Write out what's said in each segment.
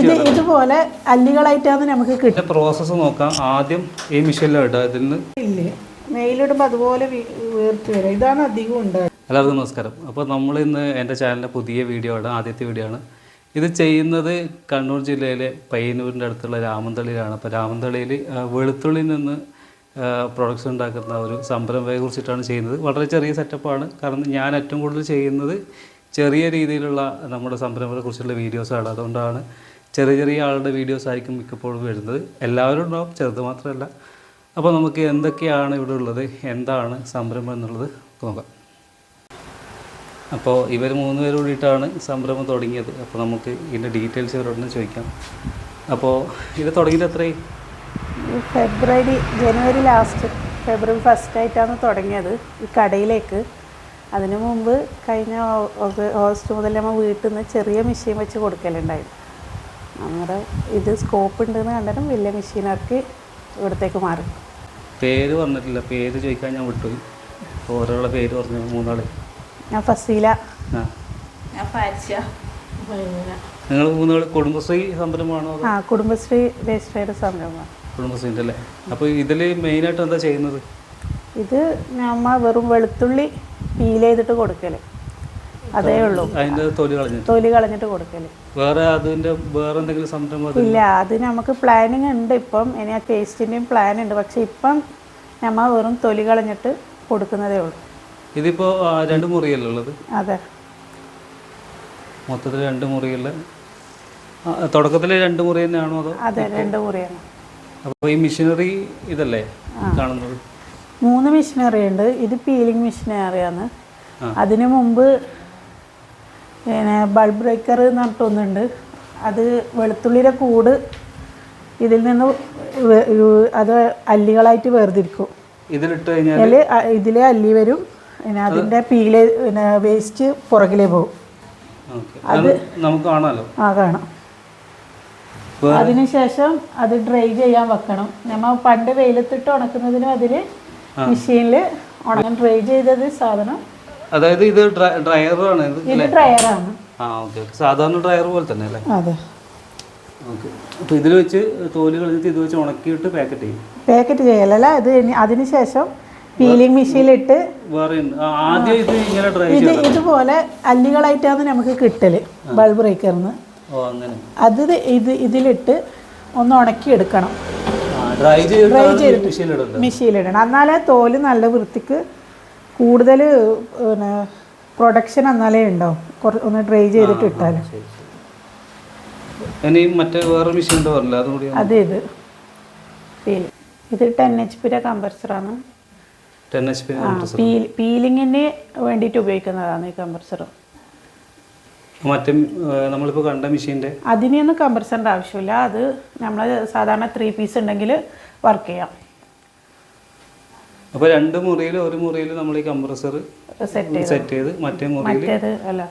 ഇത് ഇതുപോലെ അല്ലികളായിട്ടാണ് നമുക്ക് ഇതിന്റെ പ്രോസസ്സ് നോക്കാം. ആദ്യം ഈ മെഷീനിലാണ് ഇടുക. ഇതിൽ നിന്ന് കിട്ടില്ലേ മെയിലിടുമ്പോൾ അതുപോലെ വീർത്ത് വരും. ഇതാണ് അധികം ഉണ്ടാകുക എല്ലാവർക്കും നമസ്കാരം. അപ്പോൾ നമ്മൾ ഇന്ന് എന്റെ ചാനലിന്റെ പുതിയ വീഡിയോ ആണ് ആദ്യത്തെ വീഡിയോ ആണ്. ഇത് ചെയ്യുന്നത് കണ്ണൂർ ജില്ലയിലെ പയ്യന്നൂരിന്റെ അടുത്തുള്ള രാമന്തളിയിലാണ് അപ്പോൾ രാമന്തളിയിൽ വെളുത്തുള്ളിൽ നിന്ന് പ്രൊഡക്ട്സ് ഉണ്ടാക്കുന്ന ഒരു സംരംഭയെ കുറിച്ചിട്ടാണ് ചെയ്യുന്നത്. വളരെ ചെറിയ സെറ്റപ്പാണ് കാരണം ഞാൻ ഏറ്റവും കൂടുതൽ ചെയ്യുന്നത് ചെറിയ രീതിയിലുള്ള നമ്മുടെ സംരംഭത്തെ കുറിച്ചുള്ള വീഡിയോസാണ് അതുകൊണ്ടാണ് ചെറിയ ചെറിയ ആളുടെ വീഡിയോസ് ആയിരിക്കും മിക്കപ്പോഴും വരുന്നത്. എല്ലാവരും ഉണ്ടാവും ചെറുത് മാത്രമല്ല. അപ്പോൾ നമുക്ക് എന്തൊക്കെയാണ് ഇവിടെ ഉള്ളത്? എന്താണ് സംരംഭം എന്നുള്ളത് നോക്കാം. അപ്പോൾ ഇവർ മൂന്ന് പേര് കൂടിയിട്ടാണ് സംരംഭം തുടങ്ങിയത്. അപ്പോൾ നമുക്ക് ഇതിന്റെ ഡീറ്റെയിൽസ് ഇവരോട് ചോദിക്കാം. അപ്പോൾ ഇത് തുടങ്ങിയത് എത്രയായി? ഫെബ്രുവരി ജനുവരി ലാസ്റ്റ് ഫെബ്രുവരി ഫസ്റ്റ് ആയിട്ടാണ് തുടങ്ങിയത് ഈ കടയിലേക്ക്. അതിനു മുമ്പ് കഴിഞ്ഞ ഓഗസ്റ്റ് മുതൽ നമ്മൾ വീട്ടിൽ നിന്ന് ചെറിയ മെഷീൻ വെച്ച് കൊടുക്കലുണ്ടായിരുന്നു. നമ്മുടെ ഇത് സ്കോപ്പ് ഉണ്ടെന്ന് കണ്ടാലും വലിയ മെഷീനർക്ക് ഇവിടത്തേക്ക് മാറി. പേര് വന്നിട്ടില്ല. പേര് ചോദിക്കാൻ ഞാൻ വിട്ടു. ഓരോളെ പേര് പറഞ്ഞു മൂന്നാൾ. ഞാൻ ഫസീല. ഞാൻ ഫാരിച്ച നിങ്ങൾ മൂന്നാൾ കുടുംബശ്രീ സംരംഭമാണോ ആ കുടുംബശ്രീ രജിസ്ട്രേഡ് സംരംഭമാണ് കുടുംബശ്രീന്റെ അല്ലേ അപ്പോൾ ഇതിൽ മെയിനായിട്ട് എന്താ ചെയ്യുന്നത്? ഇത് നമ്മൾ വെറും വെളുത്തുള്ളി പീൽ ചെയ്തിട്ട് കൊടുക്കൽ. അതേ ഉള്ളൂ. അതിന്റെ തൊലി കളഞ്ഞിട്ട്? തൊലി കളഞ്ഞിട്ട് കൊടുക്കൽ. വേറെ അതിന്റെ വേറെ എന്തെങ്കിലും സംരംഭം ഇല്ല അത് നമുക്ക് പ്ലാനിങ് ഉണ്ട്. ഇപ്പം ഇനി ആ പേസ്റ്റിന്റെയും പ്ലാൻ ഉണ്ട്. പക്ഷെ ഇപ്പം നമ്മൾ വെറും തൊലി കളഞ്ഞിട്ട് കൊടുക്കുന്നതേ ഉള്ളൂ. ഇതിപ്പോ രണ്ട് മുറിയല്ലേ ഉള്ളത്? അതെ. മൊത്തത്തിൽ രണ്ട് മുറിയുള്ള തുടക്കത്തിൽ രണ്ട് മുറി തന്നെയാണോ അതോ അതെ രണ്ട് മുറിയാണ്. അപ്പോൾ ഈ മെഷീനറി ഇതല്ലേ കാണുന്നത്? മൂന്ന് മെഷീനറി ഉണ്ട്. ഇത് പീലിംഗ് മെഷീനറിയാണ് അതിനു മുമ്പ് പിന്നെ ബൾബ് ബ്രേക്കർ എന്ന് പറഞ്ഞിട്ടൊന്നുണ്ട് അത് വെളുത്തുള്ളിയുടെ കൂട് ഇതിൽ നിന്ന് അത് അല്ലികളായിട്ട് വേർതിരിക്കും. ഇതിലിട്ട് കഴിഞ്ഞാൽ ഇതിലെ അല്ലി വരും. പിന്നെ അതിന്റെ പീൽ പിന്നെ വേസ്റ്റ് പുറകിലേ പോകും. അത് നമുക്ക് കാണാമല്ലോ ആ കാണാം. അതിനുശേഷം അത് ഡ്രൈ ചെയ്യാൻ വെക്കണം. നമ്മൾ പണ്ട് വെയിലത്തിട്ട് ഉണക്കുന്നതിനും അതിൽ മെഷീനിൽ ഉണങ്ങാൻ ഡ്രൈ ചെയ്തത് സാധനം അതായത് ഇത് ഡ്രയറാണ് ഇത് ഡ്രയറാണ്. ആ ഓക്കെ ഓക്കെ. സാധാരണ ഡ്രയർ പോലെ തന്നെ അല്ലേ? അതെ. ഓക്കെ. അപ്പോൾ ഇതിൽ വെച്ച് തോൽ കളഞ്ഞിട്ട് ഇത് വെച്ച് ഉണക്കിയിട്ട് പാക്കറ്റ് ചെയ്യും. പാക്കറ്റ് ചെയ്യലല്ല ഇത് അതിനുശേഷം പീലിംഗ് മെഷീനിലിട്ട് വേറെ. ആദ്യം ഇത് ഇങ്ങനെ ഡ്രൈ ഇത് ഇതുപോലെ അല്ലികളായിട്ടാണ് നമുക്ക് കിട്ടൽ ബൾബ് ബ്രേക്കറിന് അത് ഇത് ഇതിലിട്ട് ഒന്ന് ഉണക്കി എടുക്കണം ഡ്രൈ ചെയ്ത് മെഷീനിലിടണം. എന്നാലേ തോൽ നല്ല വൃത്തിക്ക് കൂടുതൽ പിന്നെ പ്രൊഡക്ഷൻ എന്നാലേ ഉണ്ടാവും കുറച്ച് ഒന്ന് ട്രൈ ചെയ്തിട്ട് ഇട്ടാൽ മറ്റേ വേറെ മെഷീൻ അതും ഇത്. ഇത് ടെൻ എച്ച് പിയുടെ കമ്പർസറാണ് പീലിങ്ങിന് വേണ്ടിയിട്ട് ഉപയോഗിക്കുന്നതാണ് ഈ കമ്പർസർ മറ്റേ നമ്മളിപ്പോൾ കണ്ട മെഷീന്റെ അതിനൊന്നും കമ്പർസറിന്റെ ആവശ്യമില്ല. അത് നമ്മൾ സാധാരണ ത്രീ പീസ് ഉണ്ടെങ്കിൽ വർക്ക് ചെയ്യാം. അപ്പോൾ രണ്ട് മുറിയിൽ ഒരു മുറിയിൽ നമ്മൾ ഈ കംപ്രസർ സെറ്റ് ചെയ്ത്. മറ്റേ മുറിയിൽ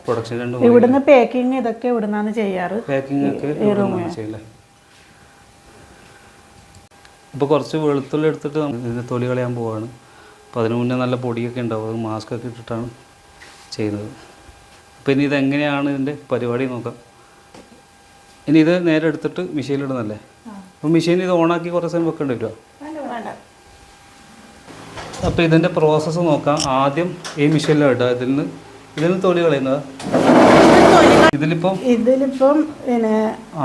പ്രൊഡക്ഷൻ രണ്ട് മുറി ഇവിടുന്ന് പാക്കിംഗ് ഇതൊക്കെ ഇവിടുന്നാണ് ചെയ്യാറ്. പാക്കിംഗ് ഒക്കെ ചെയ്യില്ലേ അപ്പോൾ കുറച്ച് വെളുത്തുള്ളി എടുത്തിട്ട് ഇതിന്റെ തൊലി കളയാൻ പോവാണ്. അപ്പോൾ അതിന് മുന്നേ നല്ല പൊടിയൊക്കെ ഉണ്ടാവും. അത് മാസ്ക് ഒക്കെ ഇട്ടിട്ടാണ് ചെയ്യുന്നത്. അപ്പോൾ ഇനി ഇതെങ്ങനെയാണ് ഇതിന്റെ പരിപാടി നോക്കാം. ഇനി ഇത് നേരെ എടുത്തിട്ട് മെഷീനിലിടുന്നല്ലേ അപ്പോൾ മെഷീൻ ഇത് ഓണാക്കി കുറേ സമയം വെക്കേണ്ടി വരുമോ അപ്പോൾ ഇതിന്റെ പ്രോസസ്സ് നോക്കാം. ആദ്യം ഈ മെഷീനിലാണ് ഇടുക ഇതിൽ നിന്ന് ഇതിൽ നിന്ന് തൊലി കളയുന്നത്. ഇതിലിപ്പം ഇതിലിപ്പം പിന്നെ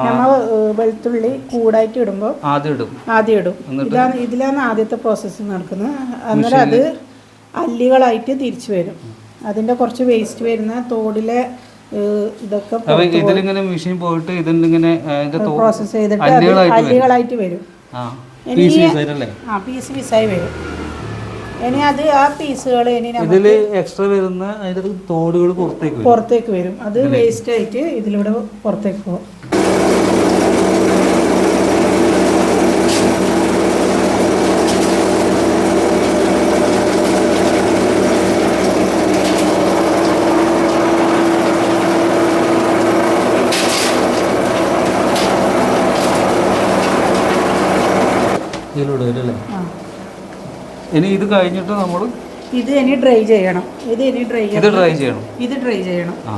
നമ്മൾ വെളുത്തുള്ളി കൂടായിട്ട് ഇടുമ്പോൾ ആദ്യം ഇടും. ആദ്യം ഇടും. ഇതാണ് ഇതിലാണ് ആദ്യത്തെ പ്രോസസ്സ് നടക്കുന്നത്. അന്നേരം അത് അല്ലികളായിട്ട് തിരിച്ചു വരും. അതിന്റെ കുറച്ച് വേസ്റ്റ് വരുന്ന തോടിലെ ഇതൊക്കെ ഇതിലിങ്ങനെ മെഷീൻ പോയിട്ട് ഇതിലിങ്ങനെ ഇങ്ങനെ പ്രോസസ്സ് ചെയ്തിട്ട് അല്ലികളായിട്ട് വരും. ആ. പീസ് പീസായി വരും. ഇനി അത് ആ പീസുകൾ ഇനി ഇതിൽ എക്സ്ട്രാ വരുന്ന അതിന്റെ തോടുകൾ പുറത്തേക്ക് പുറത്തേക്ക് വരും. അത് വേസ്റ്റ് ആയിട്ട് ഇതിലൂടെ പുറത്തേക്ക് പോകും ഇതിലൂടെ വരും അല്ലേ. ഇനി ഇത് കഴിഞ്ഞിട്ട് നമ്മൾ ഇത് ഇനി ഡ്രൈ ചെയ്യണം. ഇത് ഇനി ഡ്രൈ ചെയ്യണം ഇത് ഡ്രൈ ചെയ്യണം. ഇത് ഡ്രൈ ചെയ്യണം. ആ.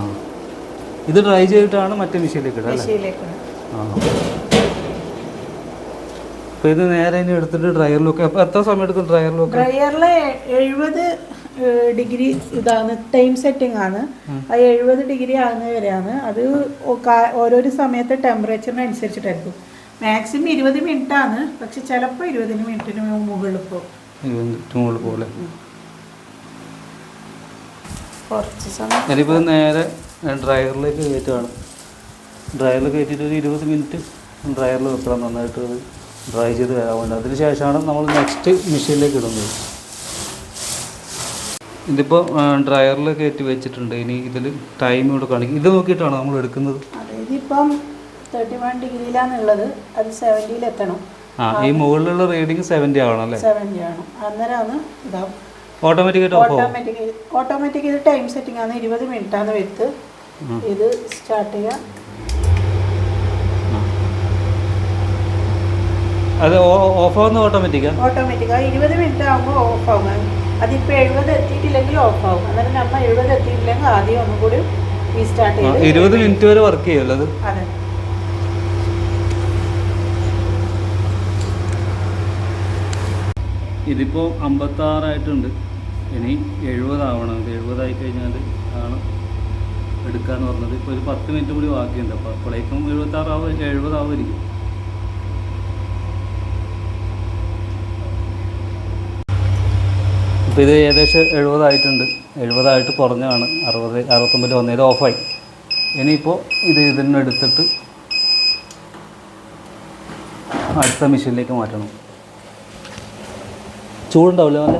ഇത് ഡ്രൈ ചെയ്തിട്ടാണ് മറ്റേ മെഷീനിലേക്ക് ഇടുക അല്ലേ? മെഷീനിലേക്ക് ആ. അപ്പോൾ ഇത് നേരെ ഇനി എടുത്തിട്ട് ഡ്രയറിലൊക്കെ അപ്പോൾ എത്ര സമയം എടുക്കും ഡ്രയറിലൊക്കെ ഡ്രയറിൽ എഴുപത് ഡിഗ്രി ഇതാണ്. ടൈം സെറ്റിംഗ് ആണ്. അത് എഴുപത് ഡിഗ്രി ആകുന്ന വരെയാണ്. അത് ഓരോ സമയത്തെ ഓരോരോ സമയത്തെ ടെമ്പറേച്ചറിനനുസരിച്ചിട്ടായിരിക്കും മാക്സിമം ഇരുപത് മിനിറ്റ് ആണ്. പക്ഷെ ചിലപ്പോൾ ഇരുപതിന് മിനിറ്റിന് മുകളിൽ പോകും. മുകളിൽ പോലെ ഞാനിപ്പോൾ നേരെ ഡ്രയറിലേക്ക് കയറ്റുകയാണ് ഡ്രയറിൽ കയറ്റിയിട്ട് ഒരു ഇരുപത് മിനിറ്റ് ഡ്രയറിൽ വെക്കണം നന്നായിട്ട് അത് ഡ്രൈ ചെയ്ത് വരാൻ അതിന് ശേഷമാണ് നമ്മൾ നെക്സ്റ്റ് മെഷീനിലേക്ക് ഇടുന്നത്. ഇതിപ്പോൾ ഡ്രയറിൽ കയറ്റി വെച്ചിട്ടുണ്ട്. ഇനി ഇതിൽ ടൈം ഇവിടെ കാണിക്കും. ഇത് നോക്കിയിട്ടാണ് നമ്മൾ എടുക്കുന്നത്? ഇപ്പം തേർട്ടി വൺ ഡിഗ്രിയിലാണുള്ളത് അത് സെവന്റിയിൽ എത്തണം. ആ ഈ മുകളിലുള്ള റീഡിങ് സെവന്റി ആവണം അല്ലേ? സെവന്റി ആണ്. അന്നേരമാണ് ഇതാവും ഓട്ടോമാറ്റിക്കായിട്ട് ഓഫ് ആവും. ഓട്ടോമാറ്റിക് ഓട്ടോമാറ്റിക് ഇത് ടൈം സെറ്റിംഗ് ആണ് ഇരുപത് മിനിറ്റ് ആണ് വെത്ത് ഇത് സ്റ്റാർട്ട് ചെയ്യാം. അത് ഓഫ് ആവുന്ന ഓട്ടോമാറ്റിക്കാണ് ഓട്ടോമാറ്റിക് ആ? ഇരുപത് മിനിറ്റ് ആകുമ്പോൾ ഓഫ് ആകും അതിപ്പോൾ എഴുപത് എത്തിയിട്ടില്ലെങ്കിൽ ഓഫ് ആകും അന്നേരം നമ്മൾ എഴുപത് എത്തിയിട്ടില്ലെങ്കിൽ ആദ്യം ഒന്നും കൂടി റീസ്റ്റാർട്ട് ചെയ്യും ഇരുപത് മിനിറ്റ് വരെ വർക്ക് ചെയ്യുമല്ലോ അത്? അതെ. ഇതിപ്പോൾ അമ്പത്താറായിട്ടുണ്ട്. ഇനി എഴുപതാവണം. ഇത് എഴുപതായി കഴിഞ്ഞാൽ ആണ് എടുക്കാന്ന് പറഞ്ഞത്. ഇപ്പോൾ ഒരു പത്ത് മിനിറ്റ് കൂടി ബാക്കിയുണ്ട്. അപ്പോൾ അപ്പോഴേക്കും എഴുപത്താറാവും എഴുപതാവുമായിരിക്കും. അപ്പോൾ ഇത് ഏകദേശം എഴുപതായിട്ടുണ്ട്. എഴുപതായിട്ട് കുറഞ്ഞാണ് അറുപത് അറുപത്തൊമ്പതിൽ വന്നത് ഓഫായി. ഇനിയിപ്പോൾ ഇത് ഇതിനെടുത്തിട്ട് അടുത്ത മെഷീനിലേക്ക് മാറ്റണം. ചൂടുണ്ടാവില്ല നല്ല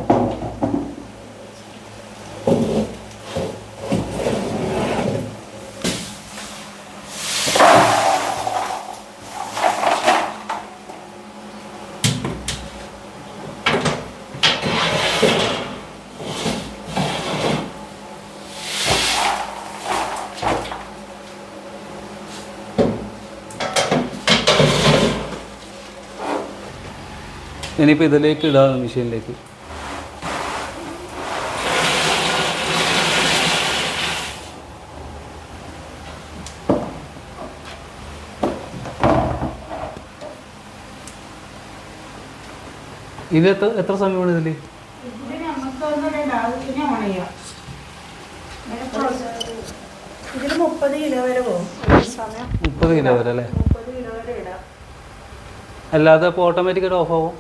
ഇനിയിപ്പോൾ ഇതിലേക്ക് ഇടാം മെഷീനിലേക്ക്. ഇത് എത്ര എത്ര സമയമാണ് ഇതിൽ മുപ്പത് കിലോ വരെ അല്ലേ? അല്ലാതെ അപ്പോൾ ഓട്ടോമാറ്റിക്കായിട്ട് ഓഫ് ആവും.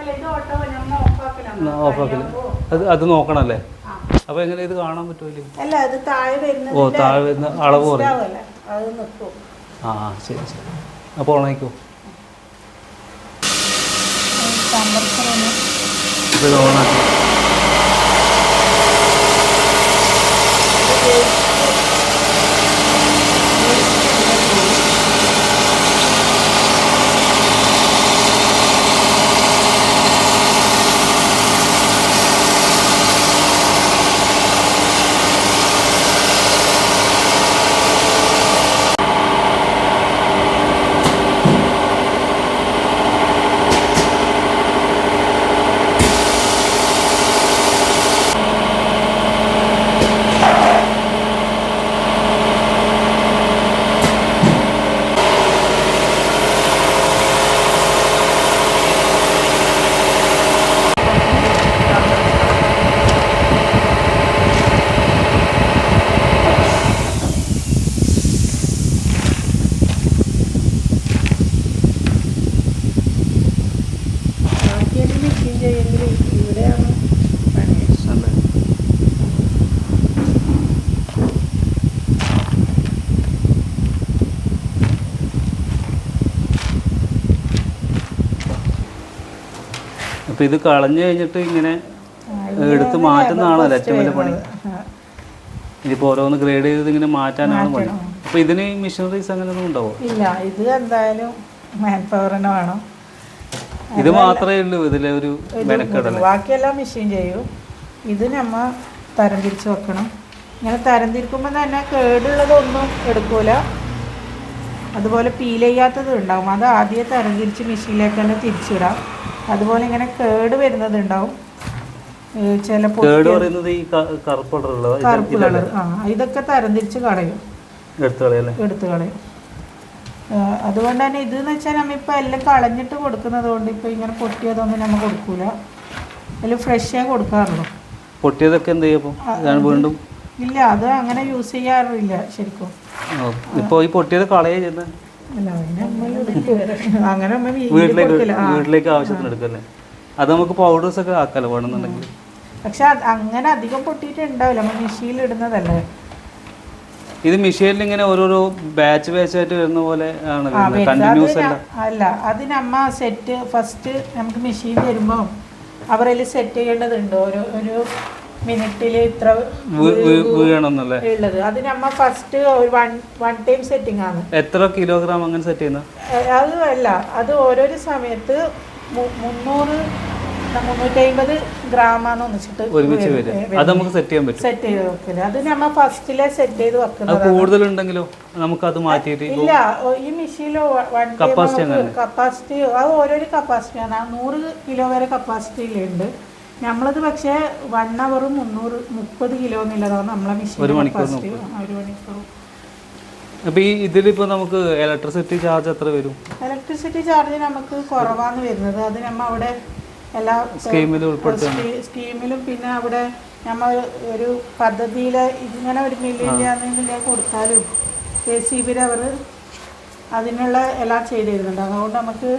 അല്ല ഇത് ഓട്ടോ നമ്മൾ ഓഫാക്കണം ഓഫ് ആക്കില്ല അത് അത് നോക്കണല്ലേ. അപ്പോൾ എങ്ങനെ ഇത് കാണാൻ പറ്റുമല്ലേ അല്ല അത് താഴെ ഓ താഴെ വരുന്ന അളവ് കുറയും ആ ശരി ശരി. അപ്പോൾ കമ്പൽസറി ഇത് ഓണാക്കി ബാക്കിയൊക്കെ മെഷീൻ ചെയ്യുമെങ്കിൽ ഇവിടെയാണ് പണി അല്ലേ അപ്പോൾ ഇത് കളഞ്ഞു കഴിഞ്ഞിട്ട് ഇങ്ങനെ എടുത്ത് മാറ്റുന്നതാണല്ലോ ഏറ്റവും വലിയ പണി? ഇതിപ്പോൾ ഓരോന്ന് ഗ്രേഡ് ചെയ്ത് ഇങ്ങനെ മാറ്റാനാണ് പണി. അപ്പൊ അപ്പോൾ ഇതിന് മെഷീനറീസ് അങ്ങനെയൊന്നും ഉണ്ടാവോ? ഇല്ല ഇത് എന്തായാലും മാൻ പവറിന് വേണം. ഇത് മാത്രമേ ഉള്ളൂ ഇതിലെ ഒരു ബാക്കിയെല്ലാം മെഷീൻ ചെയ്യും. ഇത് നമ്മ തരം തിരിച്ച് വെക്കണം. ഇങ്ങനെ തരം തിരിക്കുമ്പോൾ തന്നെ കേടുള്ളതൊന്നും എടുക്കൂല. അതുപോലെ പീൽ ചെയ്യാത്തത് ഉണ്ടാവും. അത് ആദ്യം തരം തിരിച്ച് മെഷീനിലേക്ക് തന്നെ തിരിച്ചിടാം. അതുപോലെ ഇങ്ങനെ കേട് വരുന്നത് ഉണ്ടാവും. ചില പൊ- കേട് പറയുന്നത് ഈ ക- കറുപ്പ് കറുപ്പ് കളർ ആ ഇതൊക്കെ തരംതിരിച്ച് കളയും. എടുത്തു കളയും അതുകൊണ്ട് തന്നെ ഇത് എന്ന് വെച്ചാൽ നമ്മ ഇപ്പോൾ എല്ലാം കളഞ്ഞിട്ട് കൊടുക്കുന്നത് കൊണ്ട് ഇപ്പോൾ ഇങ്ങനെ പൊട്ടിയതൊന്നും നമ്മൾ കൊടുക്കൂല. അതിൽ ഫ്രഷേ കൊടുക്കാറുള്ളൂ. പൊട്ടിയതൊക്കെ എന്ത് ചെയ്യും വീണ്ടും? ഇല്ല അത് അങ്ങനെ യൂസ് ചെയ്യാറില്ല ശരിക്കും. ഇപ്പോൾ ഈ പൊട്ടിയത് കളയേ ചെയ്യുന്നത് അങ്ങനെ വീട്ടിലേക്ക് വീട്ടിലേക്ക് ആവശ്യത്തിന് എടുക്കല്ലേ അത് നമുക്ക് പൗഡേഴ്സ് ഒക്കെ ആക്കാലോ വേണമെന്നുണ്ടെങ്കിൽ. പക്ഷെ അങ്ങനെ അധികം പൊട്ടിയിട്ട് ഉണ്ടാവില്ല നമ്മൾ മെഷീനിൽ ഇടുന്നതല്ലേ? ഇത് മെഷീനിൽ ഇങ്ങനെ ഓരോരോ ബാച്ച് ബാച്ച് ആയിട്ട് വരുന്ന പോലെ ആണ്. കണ്ടിന്യൂസ് അല്ല. അല്ല അതിനമ്മ സെറ്റ് ഫസ്റ്റ് നമുക്ക് മെഷീൻ തരുമ്പോൾ അവരതിൽ സെറ്റ് ചെയ്യേണ്ടതുണ്ട്. ഓരോ ഒരു മിനിറ്റിൽ ഇത്ര വീഴണമെന്നല്ലേ? ഉള്ളത് അതിനമ്മ ഫസ്റ്റ് ഒരു വൺ വൺ ടൈം സെറ്റിംഗ് ആണ്. എത്ര കിലോഗ്രാം അങ്ങനെ സെറ്റ് ചെയ്യുന്ന? അത് അല്ല അത് ഓരോരോ സമയത്ത് മുന്നൂറ് മുന്നൂറ്റി ഗ്രാമാന്ന് ഒന്നിച്ചിട്ട് ഒരുമിച്ച് വരിക. അത് നമുക്ക് സെറ്റ് ചെയ്യാൻ പറ്റും. സെറ്റ് ചെയ്ത് വെക്കില്ല അത് നമ്മ ഫസ്റ്റിലെ സെറ്റ് ചെയ്ത് വെക്കുന്നത് കൂടുതൽ ഉണ്ടെങ്കിലോ നമുക്ക് അത് മാറ്റിയിട്ട് ഇല്ല ഈ മെഷീനിൽ വൺ കപ്പാസിറ്റി? കപ്പാസിറ്റി അത് ഓരോരോ കപ്പാസിറ്റിയാണ് നൂറ് കിലോ വരെ കപ്പാസിറ്റിയിലുണ്ട് നമ്മളത് പക്ഷേ വൺ അവർ മുന്നൂറ് മുപ്പത് കിലോ എന്നുള്ളതാണ് നമ്മളെ മെഷീൻ ഒരു മണിക്കൂർ ഒരു മണിക്കൂർ. അപ്പൊ ഈ ഇതിലിപ്പോ നമുക്ക് ഇലക്ട്രിസിറ്റി ചാർജ് എത്ര വരും? ഇലക്ട്രിസിറ്റി ചാർജ് നമുക്ക് കുറവാണ് വരുന്നത്. അത് നമ്മ അവിടെ എല്ലാ സ്കീമിലും സ്കീമിലും പിന്നെ അവിടെ നമ്മൾ ഒരു പദ്ധതിയിൽ ഇങ്ങനെ ഒരു മില്ലിന്റെ കൊടുത്താലും കെ സി ബിയിൽ അവർ അതിനുള്ള എല്ലാം ചെയ്ത് തരുന്നുണ്ട്. അതുകൊണ്ട് നമുക്ക്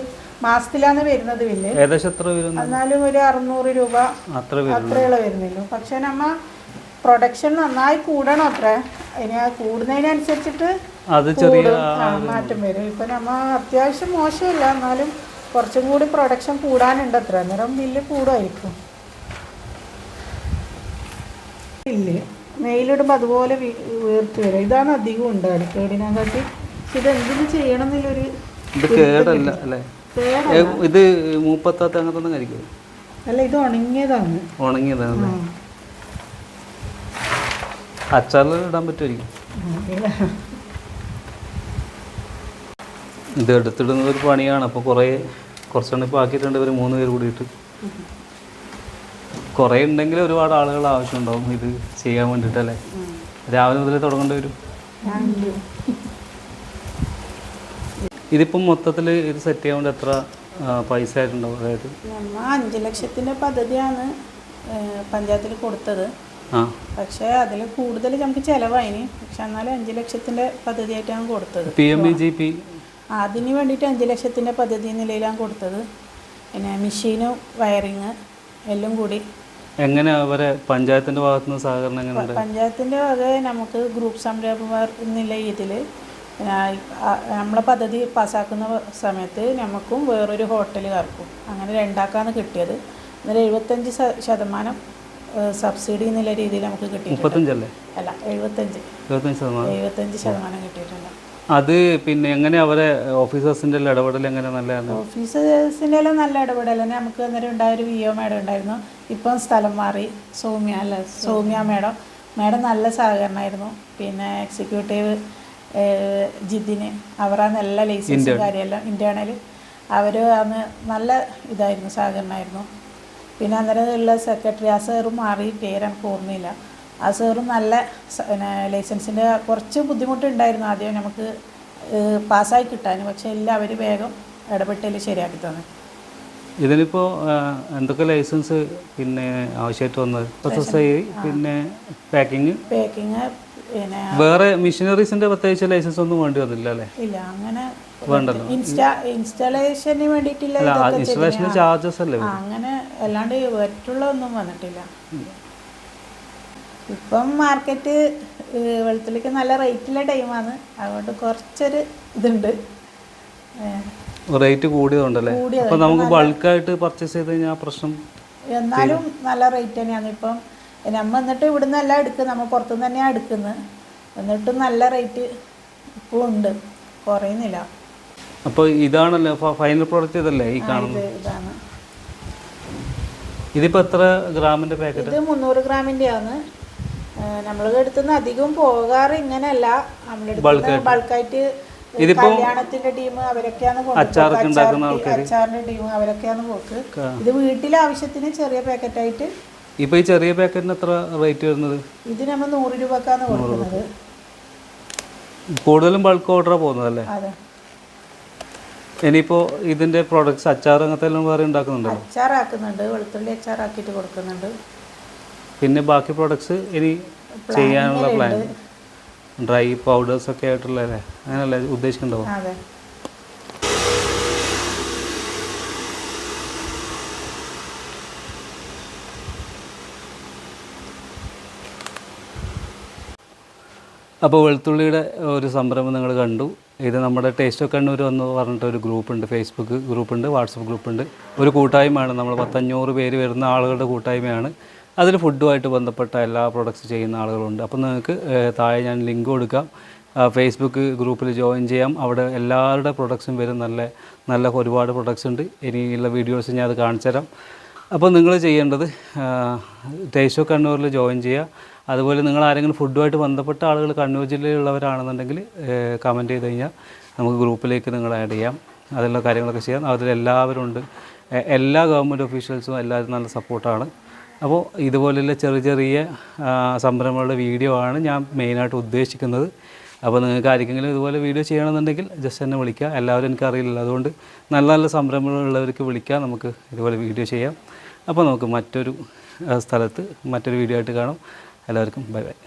മാസത്തിലാണ് വരുന്നത് പിന്നെ ഏകദേശം എത്ര എന്നാലും ഒരു അറുന്നൂറ് രൂപ അത്ര അത്രയുള്ള വരുന്നുള്ളൂ. പക്ഷെ നമ്മ പ്രൊഡക്ഷൻ നന്നായി കൂടണം അത്ര. ഇനി ആ കൂടുന്നതിനനുസരിച്ചിട്ട് അത് ചെറിയ മാറ്റം വരും. ഇപ്പൊ നമ്മ അത്യാവശ്യം മോശമില്ല. എന്നാലും കുറച്ചും കൂടി പ്രൊഡക്ഷൻ കൂടാനുണ്ട് അത്ര. അന്നേരം ബില്ല് കൂടുമായിരിക്കും. ഇല്ല നെയിലിടുമ്പോൾ അതുപോലെ വീർത്ത് വരും. ഇതാണ് അധികം ഉണ്ട്. അടിക്കേടിനെക്കാട്ടി ഇത് എന്തിനു ചെയ്യണം എന്നുള്ളൊരു ഇത് കേടല്ല അല്ലേ? ഇത് മൂപ്പത്താത്ത അങ്ങനത്തെ കഴിക്കും അല്ല ഇത് ഉണങ്ങിയതാണ്. ഉണങ്ങിയതാണ്. അച്ചാറിൽ ഇടാൻ പറ്റുമായിരിക്കും. ഇത് എടുത്തിടുന്നത് ഒരു പണിയാണ്. അപ്പോൾ കുറേ കുറച്ചെണ്ണം ഇപ്പോൾ ആക്കിയിട്ടുണ്ട് ഇവർ മൂന്ന് പേര് കൂടിയിട്ട്. കുറേ ഉണ്ടെങ്കിൽ ഒരുപാട് ആളുകൾ ആവശ്യമുണ്ടാവും ഇത് ചെയ്യാൻ വേണ്ടിയിട്ടല്ലേ രാവിലെ മുതലേ തുടങ്ങേണ്ടി വരും. ഇതിപ്പം മൊത്തത്തിൽ ഇത് സെറ്റ് ചെയ്യാൻ വേണ്ടി എത്ര പൈസ ആയിട്ടുണ്ടാവും? അതായത്? നമ്മൾ അഞ്ച് ലക്ഷത്തിന്റെ പദ്ധതിയാണ് പഞ്ചായത്തിൽ കൊടുത്തത്. ആ. പക്ഷേ അതിൽ കൂടുതൽ നമുക്ക് ചിലവായിന്. പക്ഷെ എന്നാലും അഞ്ച് ലക്ഷത്തിന്റെ പദ്ധതിയായിട്ടാണ് കൊടുത്തത്. P M E G P അതിന് വേണ്ടിയിട്ട് അഞ്ച് ലക്ഷത്തിന്റെ പദ്ധതി നിലയിലാണ് കൊടുത്തത്. പിന്നെ മെഷീനും വയറിങ് എല്ലാം കൂടി. എങ്ങനെ അവരെ പഞ്ചായത്തിന്റെ ഭാഗത്തുനിന്ന് സഹകരണം എങ്ങനെയുണ്ട്? പഞ്ചായത്തിന്റെ വക നമുക്ക് ഗ്രൂപ്പ് സംരംഭകർ എന്നുള്ള ഇതിൽ നമ്മളെ പദ്ധതി പാസ്സാക്കുന്ന സമയത്ത് നമുക്കും വേറൊരു ഹോട്ടലുകാർക്കും അങ്ങനെ രണ്ടാക്കാണ് കിട്ടിയത്. അന്നേരം എഴുപത്തഞ്ച് ശതമാനം സബ്സിഡി എന്നുള്ള രീതിയിൽ നമുക്ക് കിട്ടിയിട്ടുണ്ട്. അല്ല എഴുപത്തഞ്ച്. എഴുപത്തഞ്ച് ശതമാനം. കിട്ടിയിട്ടുണ്ട്. അത് പിന്നെ എങ്ങനെ അവരെ ഓഫീസേഴ്സിന്റെ ഇടപെടൽ എങ്ങനെ നല്ലതാണ്? ഓഫീസേഴ്സിന്റെ എല്ലാം നല്ല ഇടപെടൽ തന്നെ. നമുക്ക് അന്നേരം ഉണ്ടായ ഒരു വി ഒ മേഡം ഉണ്ടായിരുന്നു. ഇപ്പം സ്ഥലം മാറി. സൗമ്യ അല്ല സൗമ്യ മേഡം. മേഡം നല്ല സഹകരണമായിരുന്നു. പിന്നെ എക്സിക്യൂട്ടീവ് ജിതിന്. അവരാണ് എല്ലാ ലൈസൻസും കാര്യമെല്ലാം. ഇന്റേണൽ അവർ അന്ന് നല്ല ഇതായിരുന്നു സഹകരണമായിരുന്നു. പിന്നെ അന്നേരം ഉള്ള സെക്രട്ടറി ആ സാറും മാറി പേര് എനിക്ക് ഓർമ്മയില്ല ആ സാറും നല്ല പിന്നെ ലൈസൻസിന്റെ കുറച്ച് ബുദ്ധിമുട്ടുണ്ടായിരുന്നു ആദ്യം നമുക്ക് പാസ്സായി കിട്ടാൻ പക്ഷേ എല്ലാം അവർ വേഗം ഇടപെട്ടതിൽ ശരിയാക്കി തന്നു. ഇതിനിപ്പോൾ എന്തൊക്കെ ലൈസൻസ് പിന്നെ ആവശ്യമായിട്ട് വന്നത്? പിന്നെ പാക്കിങ്? പേക്കിങ് പിന്നെ വേറെ മിഷനറീസിന്റെ പ്രത്യേകിച്ച് ലൈസൻസ് ഒന്നും വേണ്ടി വന്നില്ല അല്ലേ? ഇല്ല അങ്ങനെ വേണ്ടല്ലോ. ഇൻസ്റ്റാ ഇൻസ്റ്റാളേഷന് വേണ്ടിയിട്ടില്ല ഇതൊക്കെ ചാർജസ് അല്ലേ അങ്ങനെ അല്ലാണ്ട് മറ്റുള്ള ഒന്നും വന്നിട്ടില്ല. ഇപ്പം മാർക്കറ്റ് വെളുത്തുള്ളിക്ക് നല്ല റേറ്റുള്ള ടൈമാണ് അതുകൊണ്ട് കുറച്ചൊരു ഇതുണ്ട്. റേറ്റ് കൂടിയതുണ്ടല്ലേ കൂടിയത്. അപ്പോൾ നമുക്ക് ബൾക്കായിട്ട് പർച്ചേസ് ചെയ്ത് കഴിഞ്ഞാൽ പ്രശ്നം എന്നാലും നല്ല റേറ്റ് തന്നെയാണ്. ഇപ്പം നമ്മ എന്നിട്ട് ഇവിടുന്ന് എല്ലാം എടുക്കുന്നത് നമ്മൾ പുറത്തുനിന്ന് തന്നെയാണ് എടുക്കുന്നത് എന്നിട്ടും നല്ല റേറ്റ് ഇപ്പോൾ ഉണ്ട്. കുറയുന്നില്ല. അപ്പോൾ ഇതാണല്ലോ ഫൈനൽ പ്രോഡക്റ്റ് ഇതല്ലേ ഈ കാണുന്നത്? ഇത് ഇതാണ്. ഇതിപ്പോൾ എത്ര ഗ്രാമിന്റെ പാക്കറ്റ് ഇത് മുന്നൂറ് ഗ്രാമിന്റെയാണ് നമ്മൾ എടുത്തുനിന്ന് അധികം പോകാറ് ഇങ്ങനെയല്ല. നമ്മളെടുത്ത് ബൾക്കായിട്ട് കല്യാണത്തിന്റെ ടീം അവരൊക്കെയാണ് അച്ചാറിന്റെ ടീം അവരൊക്കെയാണ് പോക്ക് ഇത് വീട്ടിലെ ആവശ്യത്തിന് ചെറിയ പാക്കറ്റായിട്ട് ഇപ്പോൾ ഈ ചെറിയ പാക്കറ്റിന് എത്ര റേറ്റ് വരുന്നത്? ഇത് നമ്മൾ നൂറ് രൂപക്കാണ് കൊടുക്കുന്നത്. കൂടുതലും ബൾക്ക് ഓർഡർ പോകുന്നതല്ലേ ഇനിയിപ്പോ ഇതിന്റെ പ്രോഡക്ട്സ് അച്ചാർ അങ്ങനത്തെ എല്ലാം വേറെ ഉണ്ടാക്കുന്നുണ്ടോ? അച്ചാറാക്കുന്നുണ്ട് വെളുത്തുള്ളി അച്ചാറാക്കിയിട്ട് കൊടുക്കുന്നുണ്ട്. പിന്നെ ബാക്കി പ്രോഡക്ട്സ് ഇനി ചെയ്യാനുള്ള പ്ലാൻ ഡ്രൈ പൗഡേഴ്സ് ഒക്കെ ആയിട്ടുള്ള അങ്ങനെയല്ലേ ഉദ്ദേശിക്കുന്നുണ്ടോ അപ്പോൾ വെളുത്തുള്ളിയുടെ ഒരു സംരംഭം നിങ്ങൾ കണ്ടു. ഇത് നമ്മുടെ ടേസ്റ്റ് ഓഫ് കണ്ണൂർ എന്ന് പറഞ്ഞിട്ട് ഒരു ഗ്രൂപ്പുണ്ട് ഫേസ്ബുക്ക് ഗ്രൂപ്പുണ്ട് വാട്സപ്പ് ഗ്രൂപ്പുണ്ട് ഒരു കൂട്ടായ്മയാണ് നമ്മൾ പത്തഞ്ഞൂറ് പേര് വരുന്ന ആളുകളുടെ കൂട്ടായ്മയാണ്. അതിൽ ഫുഡുമായിട്ട് ബന്ധപ്പെട്ട എല്ലാ പ്രൊഡക്ട്സ് ചെയ്യുന്ന ആളുകളുണ്ട്. അപ്പോൾ നിങ്ങൾക്ക് താഴെ ഞാൻ ലിങ്ക് കൊടുക്കാം. ഫേസ്ബുക്ക് ഗ്രൂപ്പിൽ ജോയിൻ ചെയ്യാം. അവിടെ എല്ലാവരുടെ പ്രൊഡക്ട്സും വരും. നല്ല നല്ല ഒരുപാട് പ്രൊഡക്ട്സ് ഉണ്ട്. ഇനിയുള്ള വീഡിയോസ് ഞാൻ അത് കാണിച്ചു തരാം അപ്പോൾ നിങ്ങൾ ചെയ്യേണ്ടത് ടേസ്റ്റ് ഓഫ് കണ്ണൂരിൽ ജോയിൻ ചെയ്യുക. അതുപോലെ നിങ്ങൾ ആരെങ്കിലും ഫുഡുമായിട്ട് ബന്ധപ്പെട്ട ആളുകൾ കണ്ണൂർ ജില്ലയിലുള്ളവരാണെന്നുണ്ടെങ്കിൽ കമന്റ് ചെയ്ത് കഴിഞ്ഞാൽ നമുക്ക് ഗ്രൂപ്പിലേക്ക് നിങ്ങൾ ആഡ് ചെയ്യാം. അതിലുള്ള കാര്യങ്ങളൊക്കെ ചെയ്യാം. അതിലെല്ലാവരും ഉണ്ട്. എല്ലാ ഗവൺമെന്റ് ഒഫീഷ്യൽസും എല്ലാവരും നല്ല സപ്പോർട്ടാണ് അപ്പോൾ ഇതുപോലെയുള്ള ചെറിയ ചെറിയ സംരംഭങ്ങളുടെ വീഡിയോ ആണ് ഞാൻ മെയിനായിട്ട് ഉദ്ദേശിക്കുന്നത്. അപ്പോൾ നിങ്ങൾക്ക് ആർക്കെങ്കിലും ഇതുപോലെ വീഡിയോ ചെയ്യണമെന്നുണ്ടെങ്കിൽ ജസ്റ്റ് എന്നെ വിളിക്കുക. എല്ലാവരും എനിക്കറിയില്ല അതുകൊണ്ട് നല്ല നല്ല സംരംഭങ്ങളുള്ളവർക്ക് വിളിക്കാം. നമുക്ക് ഇതുപോലെ വീഡിയോ ചെയ്യാം. അപ്പോൾ നമുക്ക് മറ്റൊരു സ്ഥലത്ത് മറ്റൊരു വീഡിയോ ആയിട്ട് കാണാം. எல்லாருக்கும் பை பாய்